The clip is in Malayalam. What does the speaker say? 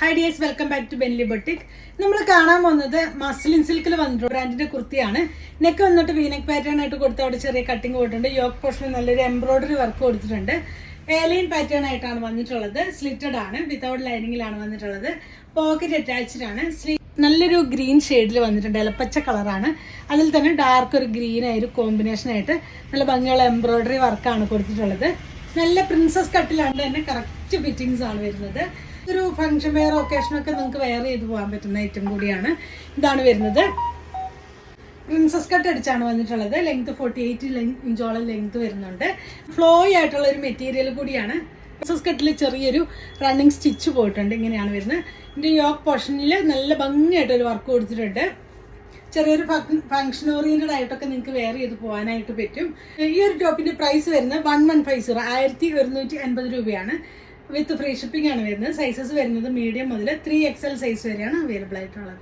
Hi dears welcome back to Benli boutique നമ്മൾ കാണാൻ പോകുന്നത് മസ്ലിൻ സിൽക്കിൽ വന്നിട്ട് ബ്രാൻഡിന്റെ കുർത്തിയാണ്. നെക്ക് വന്നിട്ട് വീനക്ക് പാറ്റേൺ ആയിട്ട് കൊടുത്ത് അവിടെ ചെറിയ കട്ടിങ് കൊടുത്തിട്ടുണ്ട്. യോക്ക് പോർഷനിൽ നല്ലൊരു എംബ്രോയിഡറി വർക്ക് കൊടുത്തിട്ടുണ്ട്. ഏലിയൻ പാറ്റേൺ ആയിട്ടാണ് വന്നിട്ടുള്ളത്. സ്ലിറ്റഡ് ആണ്. വിതൗട്ട് ലൈനിങ്ങിലാണ് വന്നിട്ടുള്ളത്. പോക്കറ്റ് അറ്റാച്ച്ഡ് ആണ്. സ്ലീ നല്ലൊരു ഗ്രീൻ ഷെയ്ഡിൽ വന്നിട്ടുണ്ട്. ഇലപ്പച്ച കളറാണ് അതിൽ തന്നെ ഡാർക്ക് ഒരു ഗ്രീൻ ആയ ഒരു കോമ്പിനേഷൻ ആയിട്ട് നല്ല ഭംഗിയുള്ള എംബ്രോയിഡറി വർക്കാണ് കൊടുത്തിട്ടുള്ളത്. നല്ല പ്രിൻസസ് കട്ടിലാണ് തന്നെ കറക്റ്റ് ഫിറ്റിങ്സ് ആണ് വരുന്നത്. ഒരു ഫംഗ്ഷൻ വെയർ ഒക്കേഷനൊക്കെ നിങ്ങൾക്ക് വെയർ ചെയ്ത് പോകാൻ പറ്റുന്ന ഐറ്റം കൂടിയാണ്. ഇതാണ് വരുന്നത്. പ്രിൻസസ് കട്ട് അടിച്ചാണ് വന്നിട്ടുള്ളത്. ലെങ്ത് ഫോർട്ടി എയ്റ്റ് ഇഞ്ചോളം ലെങ്ത് വരുന്നുണ്ട്. ഫ്ലോയി ആയിട്ടുള്ള ഒരു മെറ്റീരിയൽ കൂടിയാണ്. പ്രിൻസസ് കട്ടിൽ ചെറിയൊരു റണ്ണിങ് സ്റ്റിച്ച് പോയിട്ടുണ്ട്. ഇങ്ങനെയാണ് വരുന്നത്. ഇതിന്റെ യോക്ക് പോർഷനിൽ നല്ല ഭംഗിയായിട്ട് ഒരു വർക്ക് കൊടുത്തിട്ടുണ്ട്. ചെറിയൊരു ഫംഗ്ഷൻ ഓറിയന്റഡ് ആയിട്ടൊക്കെ നിങ്ങൾക്ക് വെയർ ചെയ്ത് പോകാനായിട്ട് പറ്റും. ഈ ഒരു ടോപ്പിന്റെ പ്രൈസ് വരുന്നത് വൺ വൺ ഫൈവ് സീറോ ആയിരത്തി ഒരുന്നൂറ്റി അൻപത് രൂപയാണ്. വിത്ത് ഫ്രീ ഷിപ്പിംഗ് ആണ് വരുന്നത്. സൈസസ് വരുന്നത് മീഡിയം മുതൽ ത്രീ എക്സ് എൽ സൈസ് വരെയാണ് അവൈലബിൾ ആയിട്ടുള്ളത്.